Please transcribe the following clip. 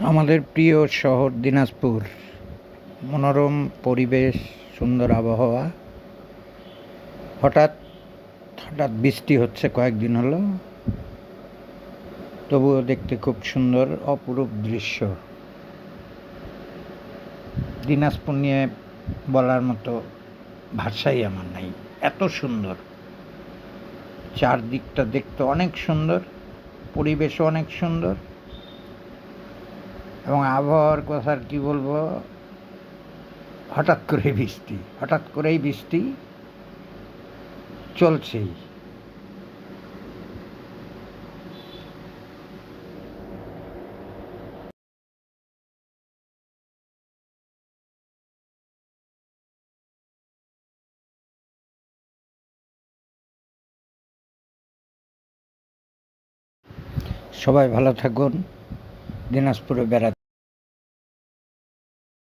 আমাদের প্রিয় শহর দিনাজপুর। মনোরম পরিবেশ, সুন্দর আবহাওয়া। হঠাৎ হঠাৎ বৃষ্টি হচ্ছে কয়েকদিন হলো। তবুও দেখতে খুব সুন্দর, অপরূপ দৃশ্য। দিনাজপুর নিয়ে বলার মতো ভাষাই আমার নাই। এত সুন্দর। চারদিকটা দেখতে অনেক সুন্দর, পরিবেশও অনেক সুন্দর। এবং আবহাওয়ার কথা আর কি বলব? হঠাৎ করে বৃষ্টি, হঠাৎ করেই বৃষ্টি চলছেই। সবাই ভালো থাকুন। দিনাজপুরে বেড়াতে